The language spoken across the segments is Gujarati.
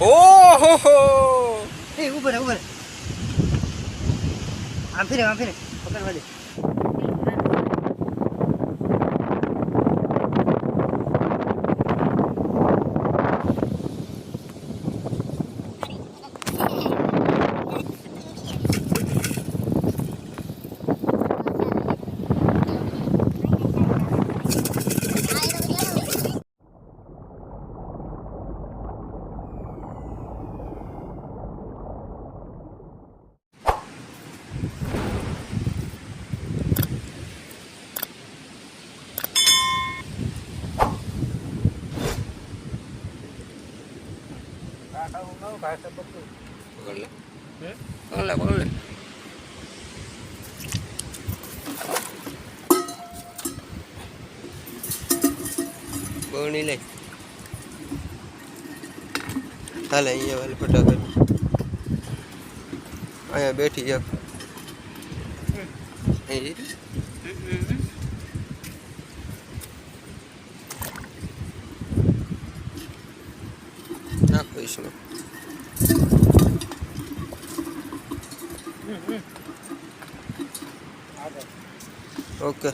ઓહો એ ઉપર ઉપર આમ ફેરે આમ ફેરે. પકડવા દે. પકડ લે પકડ લે હાલે અહીંયા વાલે ફટાફટ. અહીંયા બેઠી અહીં નાખો ઈસમાં ઓકે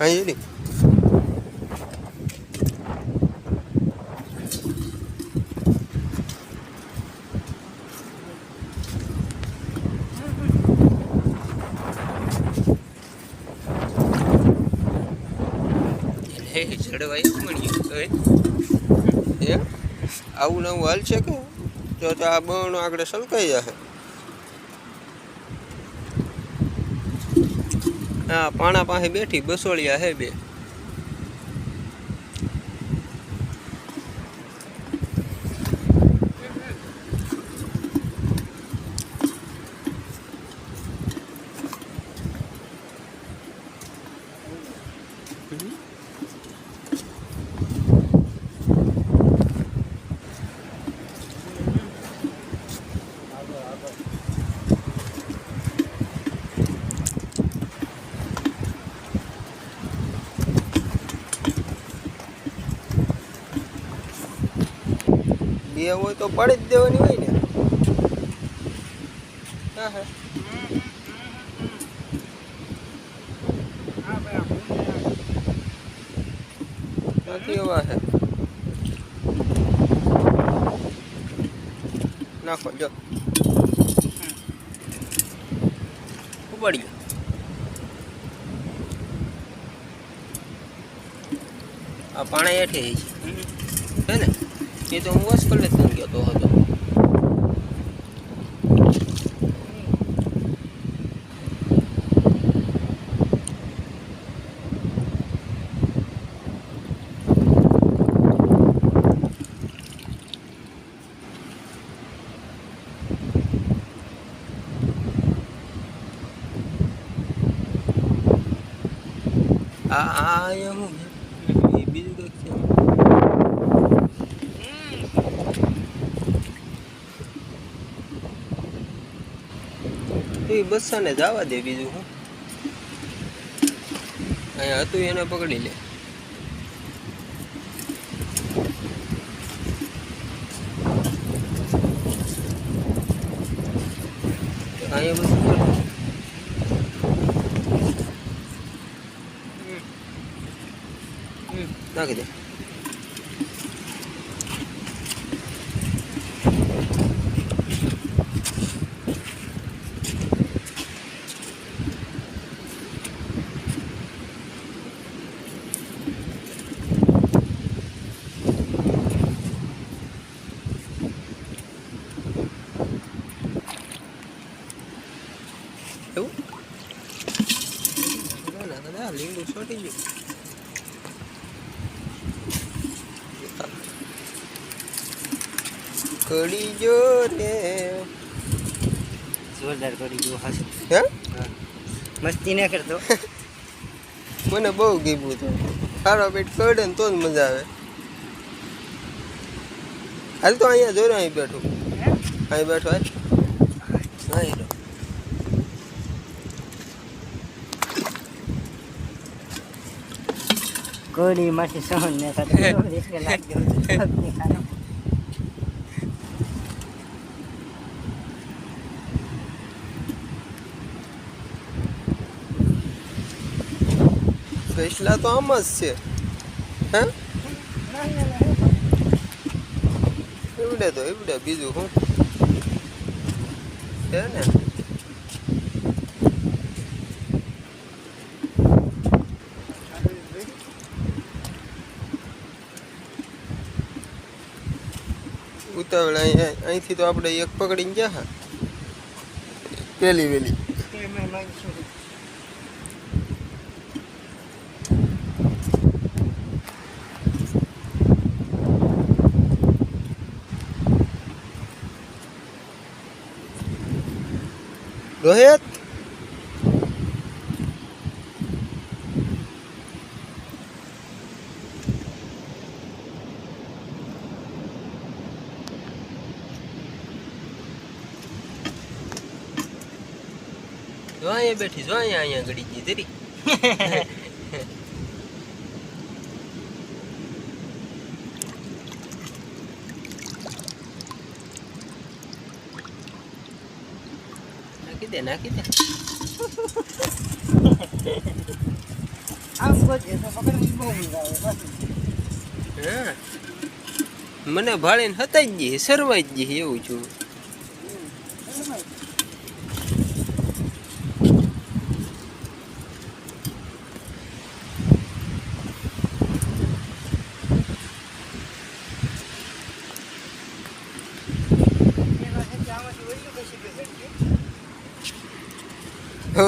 અહીં રી હે જડવાય મણી એ આવું નવું હાલ છે કે તો આ બણ આગળ સલકાઈ જશે. હા પાણા પાસે બેઠી બસોળિયા હે બે. બે હોય તો પડી જ દેવાની હોય ને. હા હા. નથી એવા હે. નાખો જો. ઉપાડી આ પાણા હેઠે છે. ને? એ તો હું કરી લેતો ગયો હતો આ આ અહીંયા હું એ બીજું કંઈક છે એ ને જવા દે બીજું હું. અહીંયા હતું એને પકડી લે. અહીંયા બધું. નાખી દે એવું ના ના ના લીંબુ છોટી ગયું કડી જો રે જોરદાર કરી ગયો હાસી હે મસ્તી ના કરતો મને બહુ ગીબું હતું સારો પેટ કરડે ને તો જ મજા આવે હાલ તો અહીંયા જોરો અહીં બેઠું અહીં બેઠો હાલ અહીં રહો કોડી માંથી સોન ને સાથે ફેસલા તો આમ જ છે. હે? એવડે તો એવડે બીજું શું? છે ને? ઉતાવળ અહીં અહીંથી તો આપણે એક પકડીને ગયા હા. પેલી વેલી. રોહિત? અહીંયા બેઠી જો અહીંયા અહીંયા ગડી ગઈ ધરી નાખી દે નાખી દે. આમ ગોજે તો પકડ બહુ મજા આવે મને ભાળીને હતાઈ જ ગઈ સરવાઈ જ ગઈ એવું છું.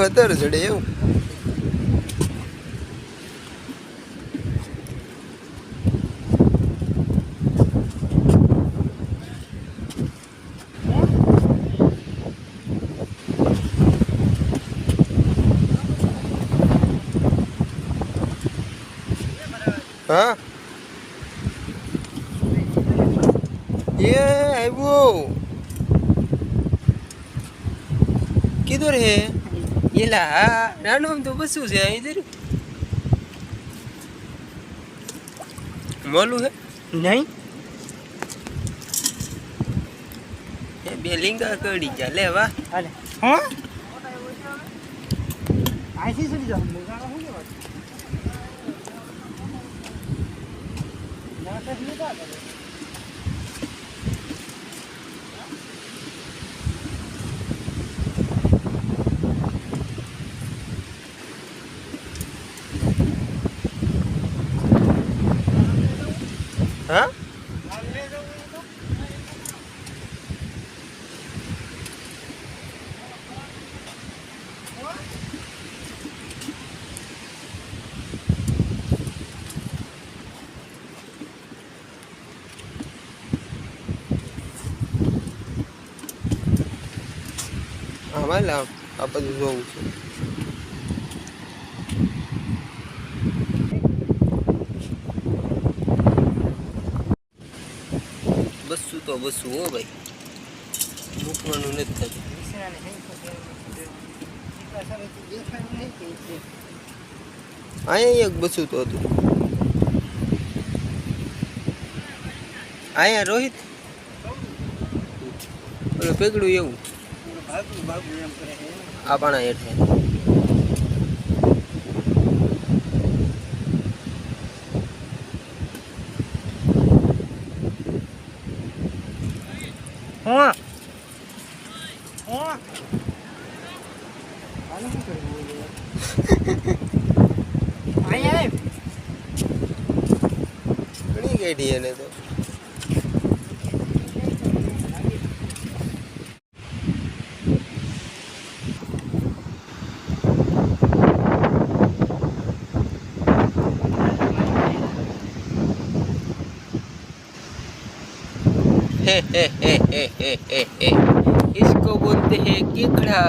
હવે તર જડે એવું. હા એ આવ્યો કીધું રે એલા હા નાનું તો બસું છે અહીં ધર્યું મોલું હે નહીં એ બે લીંગા કડી જા લે વાહ હાલે હા આઈસી મુગાનો હું ના તો હા? ભાઈ લાવ આ બધું જોવું છે. બસું તો બસું હો ભાઈ. મૂકવાનું નથી થતું. અહીંયા એક બસું તો હતું. અહીંયા રોહિત? પેગડું એવું. આપણા ભાગુ એમ કરે છે આ પાણા હેઠે હા. હા. આઈ આવ. ઘણી કાઢી એને તો. इसको बोलते हैं केकड़ा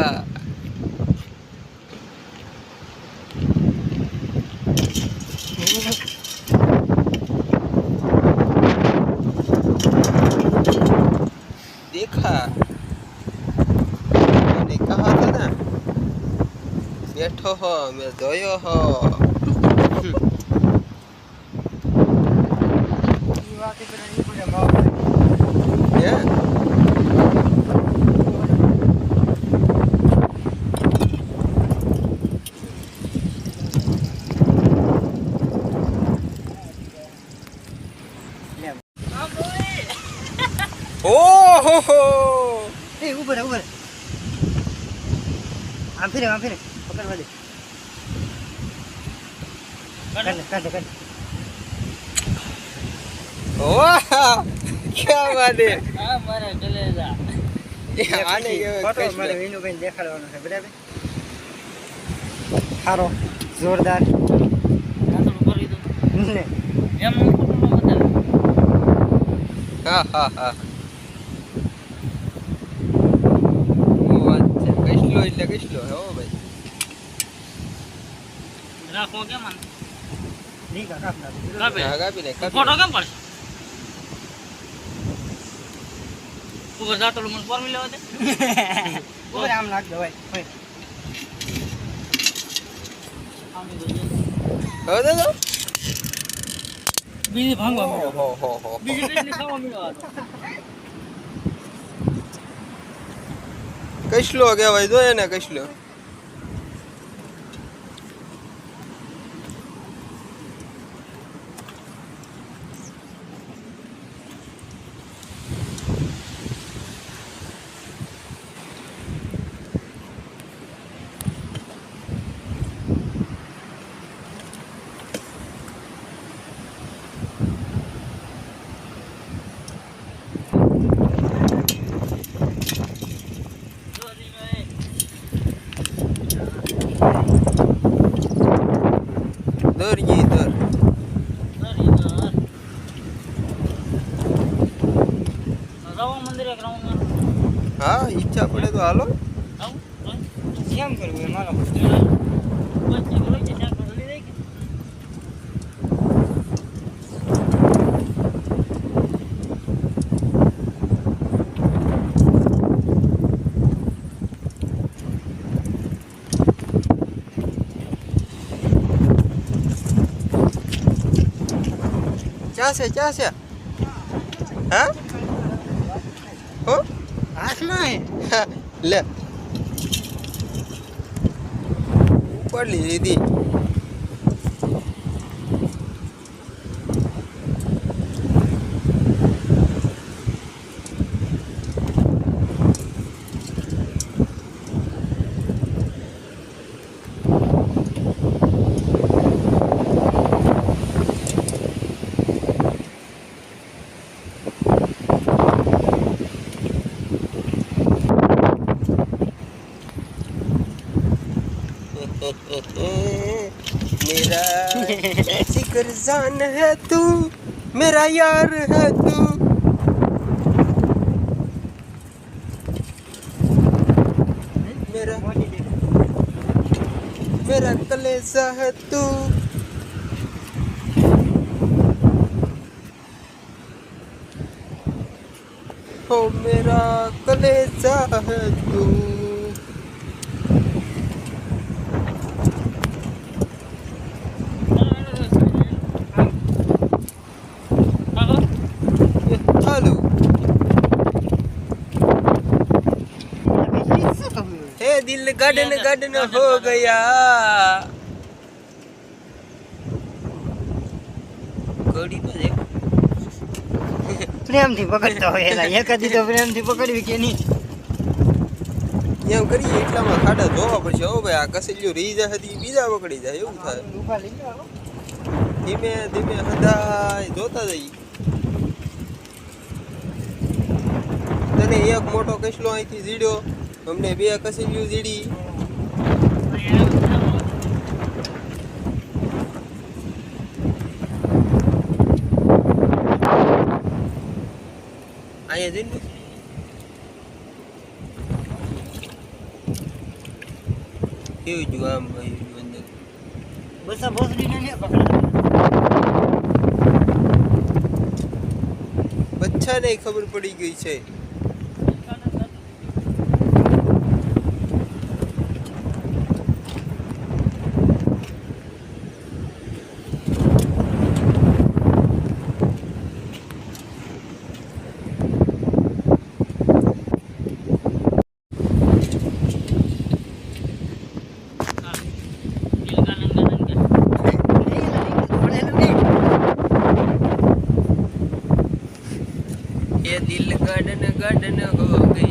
देखा? मैंने कहा था ना बैठो हो मैं दोयो हो। ફેરે આ ફેરે પકડવા દે કાઢ કાઢ કાઢ વાહ ક્યાં વાત હે આ મારા કલેજા આને કહેવાય ફોટો કૃષ્ણ. મારે વિનુભાઈને દેખાડવાનો છે બરાબર સારો જોરદાર નાતોડ કરી દઉં ને એમ ફોટો બતાવે હા હા હા શું વાત છે કસલો એટલે કસલો હે હો ભાઈ રાખો કેમ? લીકા કાપ નાખ કાપી નાખ, ફોટો કેમ પડશે? ઉપર જાતો મને ફોર્મી લેવા દે. ઉપર આમ નાખ દો ભાઈ હોય. આમ હવે દાદા બીજી ભાંગવા મળ્યો હો હો હો. બીજી કઈ ખાવા મળ્યો કસલો કહેવાય? જો એને કસલો તો હાલો. કેમ કરવું એ મારા ક્યાં છે? ક્યાં છે? હા? હો? હાથમાં હે હા, લે. ઉપર લીધી. ऐसी जान है तू, मेरा यार है तू। मेरा मेरा कलेजा है तू। हो मेरा कलेजा है तू। દિલ ગડન ગડન હો ગયા. ઘડી તો દેખ પ્રેમથી પકડતો હોય એલા. એક જ તો પ્રેમથી પકડવી કે નહીં? એમ કરીએ એટલામાં ખાડા જોવા પડશે. હો ભાઈ આ કસેલ્યું રહી જાય હતી બીજા પકડી જાય. એવું થાય. ધીમે ધીમે હદાય જોતા જઈએ તને એક મોટો કસલો અહીંથી જીડ્યો અમને બે કસેલ્યું જીડી અહીંયા જઈને કેવું જો આમ ભાઈ અંદર? બસ આ નહીં પકડતા. બચ્ચાને ખબર પડી ગઈ છે. ગડન ગડન હો ગઈ